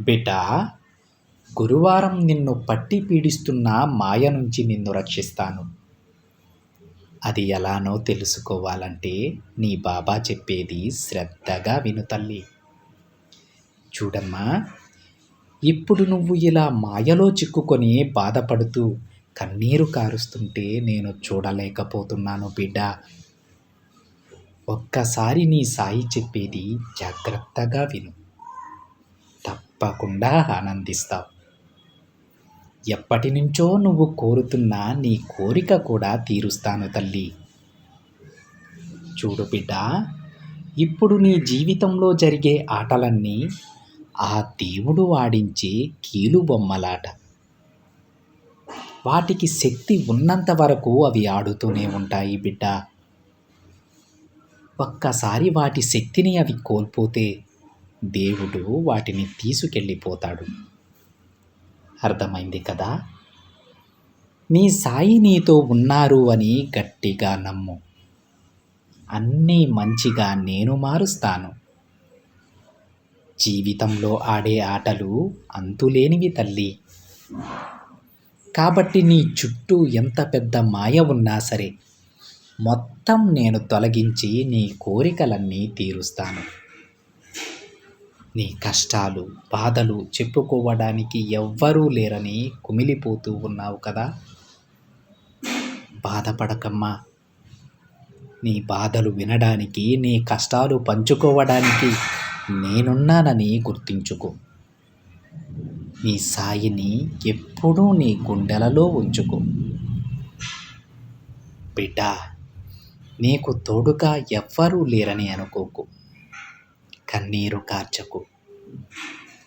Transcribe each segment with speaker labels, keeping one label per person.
Speaker 1: బిడ్డా గురువారం నిన్ను పట్టి పీడిస్తున్న మాయ నుంచి నిన్ను రక్షిస్తాను. అది ఎలానో తెలుసుకోవాలంటే నీ బాబా చెప్పేది శ్రద్ధగా విను తల్లి. చూడమ్మా ఇప్పుడు నువ్వు ఇలా మాయలో చిక్కుకొని బాధపడుతూ కన్నీరు కారుస్తుంటే నేను చూడలేకపోతున్నాను బిడ్డ. ఒక్కసారి నీ సాయి చెప్పేది జాగ్రత్తగా విను. తప్పకుండా ఆనందిస్తావు. ఎప్పటి నుంచో నువ్వు కోరుతున్న నీ కోరిక కూడా తీరుస్తాను తల్లి. చూడు బిడ్డ ఇప్పుడు నీ జీవితంలో జరిగే ఆటలన్నీ ఆ దేవుడు వాడించే కీలుబొమ్మలాట వాటికి శక్తి ఉన్నంత వరకు అవి ఆడుతూనే ఉంటాయి బిడ్డ. ఒక్కసారి వాటి శక్తిని అవి కోల్పోతే దేవుడు వాటిని తీసుకెళ్ళిపోతాడు. అర్థమైంది కదా? నీ సాయి నీతో ఉన్నారు అని గట్టిగా నమ్ము. అన్నీ మంచిగా నేను మారుస్తాను. జీవితంలో ఆడే ఆటలు అంతులేనివి తల్లి. కాబట్టి నీ చుట్టూ ఎంత పెద్ద మాయ ఉన్నా సరే మొత్తం నేను తొలగించి నీ కోరికలన్నీ తీరుస్తాను. నీ కష్టాలు బాధలు చెప్పుకోవడానికి ఎవ్వరూ లేరని కుమిలిపోతూ ఉన్నావు కదా? బాధపడకమ్మా. నీ బాధలు వినడానికి నీ కష్టాలు పంచుకోవడానికి నేనున్నానని గుర్తించుకో. నీ సాయిని ఎప్పుడూ నీ గుండెలలో ఉంచుకో. బిడ్డ నీకు తోడుగా ఎవ్వరూ లేరని అనుకోకు. కన్నీరు కార్చకు.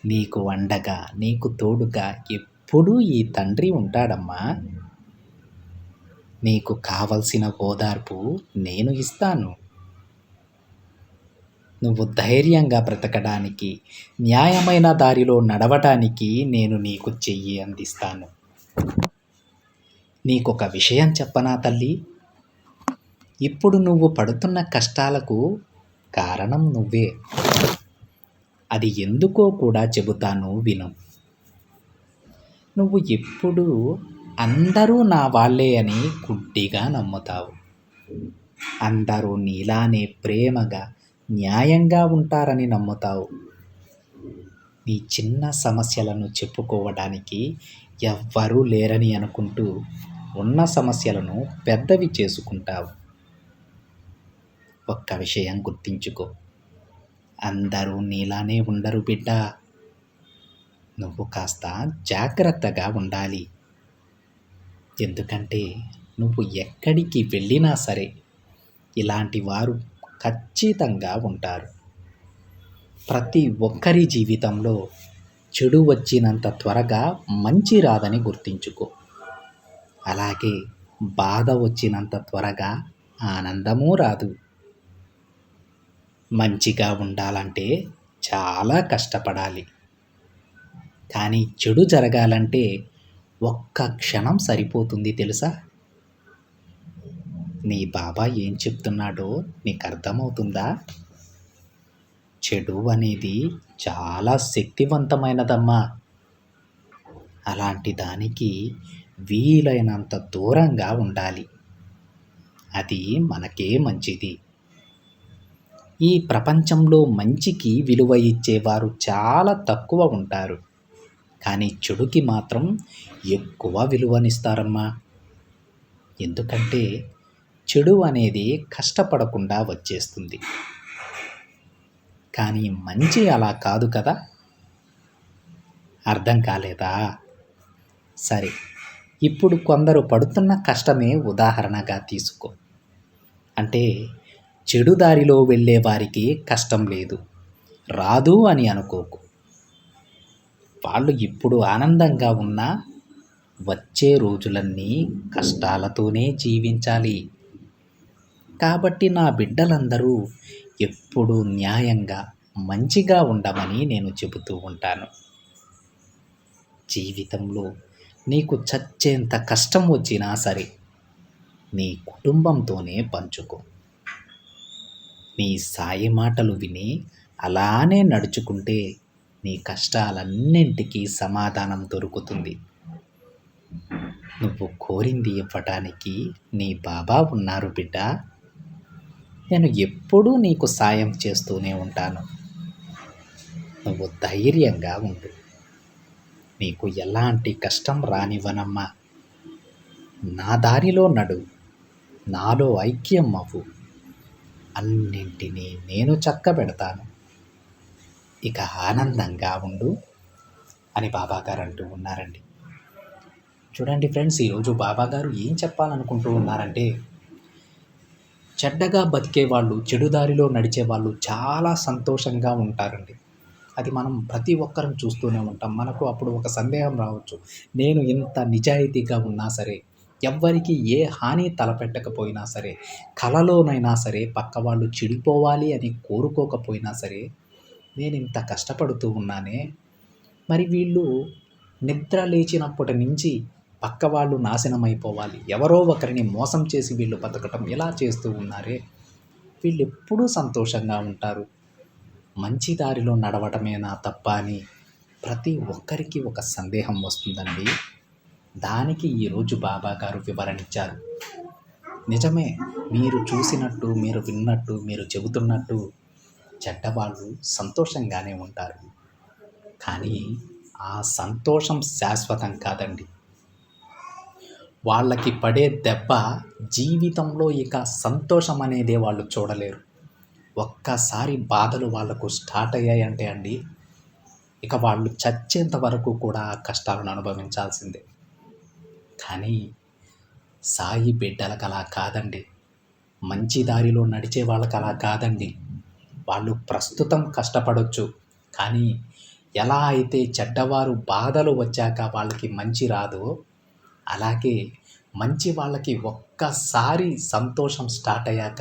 Speaker 1: నీకు వండగా నీకు తోడుగా ఎప్పుడూ ఈ తండ్రి ఉంటాడమ్మా. నీకు కావలసిన ఓదార్పు నేను ఇస్తాను. నువ్వు ధైర్యంగా బ్రతకడానికి న్యాయమైన దారిలో నడవటానికి నేను నీకు చెయ్యి అందిస్తాను. నీకొక విషయం చెప్పనా తల్లి? ఇప్పుడు నువ్వు పడుతున్న కష్టాలకు కారణం నువ్వే. అది ఎందుకో కూడా చెబుతాను విను. నువ్వు ఎప్పుడు అందరూ నా వాళ్ళే అని గుడ్డిగా నమ్ముతావు. అందరూ నీలానే ప్రేమగా న్యాయంగా ఉంటారని నమ్ముతావు. నీ చిన్న సమస్యలను చెప్పుకోవడానికి ఎవ్వరూ లేరని అనుకుంటూ ఉన్న సమస్యలను పెద్దవి చేసుకుంటావు. ఒక్క విషయం గుర్తించుకో. అందరూ నీలానే ఉండరు బిడ్డ. నువ్వు కాస్త జాగ్రత్తగా ఉండాలి. ఎందుకంటే నువ్వు ఎక్కడికి వెళ్ళినా సరే ఇలాంటి వారు ఖచ్చితంగా ఉంటారు. ప్రతి ఒక్కరి జీవితంలో చెడు వచ్చినంత త్వరగా మంచి రాదని గుర్తించుకో. అలాగే బాధ వచ్చినంత త్వరగా ఆనందమూ రాదు. మంచిగా ఉండాలంటే చాలా కష్టపడాలి. కానీ చెడు జరగాలంటే ఒక్క క్షణం సరిపోతుంది తెలుసా? నీ బాబా ఏం చెప్తున్నాడో నీకు అర్థమవుతుందా? చెడు అనేది చాలా శక్తివంతమైనదమ్మా. అలాంటి దానికి వీలైనంత దూరంగా ఉండాలి. అది మనకే మంచిది. ఈ ప్రపంచంలో మంచికి విలువ ఇచ్చేవారు చాలా తక్కువ ఉంటారు. కానీ చెడుకి మాత్రం ఎక్కువ విలువనిస్తారమ్మా. ఎందుకంటే చెడు అనేది కష్టపడకుండా వచ్చేస్తుంది. కానీ మంచి అలా కాదు కదా? అర్థం కాలేదా? సరే ఇప్పుడు కొందరు పడుతున్న కష్టమే ఉదాహరణగా తీసుకో. అంటే చెడు దారిలో వెళ్ళే వారికి కష్టం లేదు. రాదు అని అనుకోకు. వాళ్ళు ఇప్పుడు ఆనందంగా ఉన్నా వచ్చే రోజులన్నీ కష్టాలతోనే జీవించాలి. కాబట్టి నా బిడ్డలందరూ ఎప్పుడూ న్యాయంగా మంచిగా ఉండమని నేను చెబుతూ ఉంటాను. జీవితంలో నీకు చచ్చేంత కష్టం వచ్చినా సరే నీ కుటుంబంతోనే పంచుకో. నీ సాయి మాటలు విని అలానే నడుచుకుంటే నీ కష్టాలన్నింటికీ సమాధానం దొరుకుతుంది. నువ్వు కోరింది ఇవ్వటానికి నీ బాబా ఉన్నారు బిడ్డ. నేను ఎప్పుడూ నీకు సాయం చేస్తూనే ఉంటాను. నువ్వు ధైర్యంగా ఉండు. నీకు ఎలాంటి కష్టం రానివ్వనమ్మా. నా దారిలో నడు. నాలో ఐక్యం అవ్వు అన్నింటినీ నేను చక్కబెడతాను. ఇక ఆనందంగా ఉండు అని బాబాగారు అంటూ ఉన్నారండి. చూడండి ఫ్రెండ్స్ ఈరోజు బాబాగారు ఏం చెప్పాలనుకుంటూ ఉన్నారంటే చెడ్డగా బతికే వాళ్ళు చెడు దారిలో నడిచే వాళ్ళు చాలా సంతోషంగా ఉంటారండి. అది మనం ప్రతి ఒక్కరం చూస్తూనే ఉంటాం. మనకు అప్పుడు ఒక సందేహం రావచ్చు. నేను ఇంత నిజాయితీగా ఉన్నా సరే ఎవ్వరికి ఏ హాని తలపెట్టకపోయినా సరే కలలోనైనా సరే పక్క వాళ్ళు చెడిపోవాలి అని కోరుకోకపోయినా సరే నేను ఇంత కష్టపడుతూ ఉన్నానే? మరి వీళ్ళు నిద్ర లేచినప్పటి నుంచి పక్క వాళ్ళు నాశనం అయిపోవాలి ఎవరో ఒకరిని మోసం చేసి వీళ్ళు బతకటం ఎలా చేస్తూ ఉన్నారే? వీళ్ళు ఎప్పుడూ సంతోషంగా ఉంటారు. మంచి దారిలో నడవటమేనా తప్ప అని ప్రతి ఒక్కరికి ఒక సందేహం వస్తుందండి. దానికి ఈరోజు బాబా గారు వివరణిచ్చారు నిజమే మీరు చూసినట్టు మీరు విన్నట్టు మీరు చెబుతున్నట్టు చెడ్డవాళ్ళు సంతోషంగానే ఉంటారు. కానీ ఆ సంతోషం శాశ్వతం కాదండి. వాళ్ళకి పడే దెబ్బ జీవితంలో ఇక సంతోషం అనేదే వాళ్ళు చూడలేరు. ఒక్కసారి బాధలు వాళ్ళకు స్టార్ట్ అయ్యాయంటే అండి ఇక వాళ్ళు చచ్చేంత వరకు కూడా ఆ కష్టాలను అనుభవించాల్సిందే. కానీ సాయి బిడ్డలకు అలా కాదండి. మంచి దారిలో నడిచే వాళ్ళకి అలా కాదండి. వాళ్ళు ప్రస్తుతం కష్టపడవచ్చు కానీ ఎలా అయితే చెడ్డవారు బాధలు వచ్చాక వాళ్ళకి మంచి రాదో అలాగే మంచి వాళ్ళకి ఒక్కసారి సంతోషం స్టార్ట్ అయ్యాక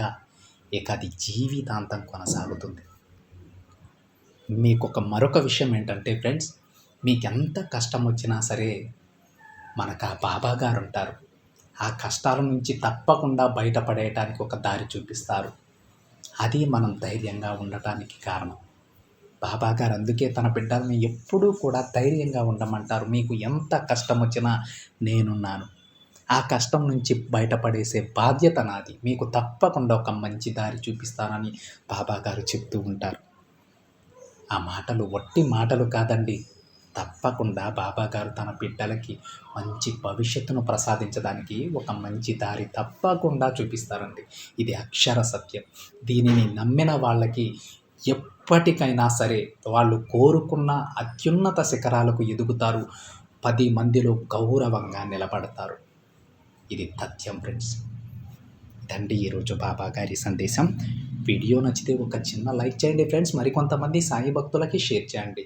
Speaker 1: ఇక అది జీవితాంతం కొనసాగుతుంది. మీకు ఒక మరొక విషయం ఏంటంటే ఫ్రెండ్స్ మీకు ఎంత కష్టం వచ్చినా సరే మనకు ఆ బాబా గారు ఉంటారు ఆ కష్టాల నుంచి తప్పకుండా బయటపడేయటానికి ఒక దారి చూపిస్తారు. అది మనం ధైర్యంగా ఉండటానికి కారణం. బాబా గారు అందుకే తన బిడ్డల్ని ఎప్పుడూ కూడా ధైర్యంగా ఉండమంటారు. మీకు ఎంత కష్టం వచ్చినా నేనున్నాను. ఆ కష్టం నుంచి బయటపడేసే బాధ్యత నాది. మీకు తప్పకుండా ఒక మంచి దారి చూపిస్తానని బాబా గారు చెప్తూ ఉంటారు. ఆ మాటలు వట్టి మాటలు కాదండి. తప్పకుండా బాబా గారు తన బిడ్డలకి మంచి భవిష్యత్తును ప్రసాదించడానికి ఒక మంచి దారి తప్పకుండా చూపిస్తారండి. ఇది అక్షర సత్యం. దీనిని నమ్మిన వాళ్ళకి ఎప్పటికైనా సరే వాళ్ళు కోరుకున్న అత్యున్నత శిఖరాలకు ఎదుగుతారు. పది మందిలో గౌరవంగా నిలబడతారు. ఇది తథ్యం ఫ్రెండ్స్. ఇదండి ఈరోజు బాబా గారి సందేశం. వీడియో నచ్చితే ఒక చిన్న లైక్ చేయండి ఫ్రెండ్స్. మరికొంతమంది సాయి భక్తులకి షేర్ చేయండి.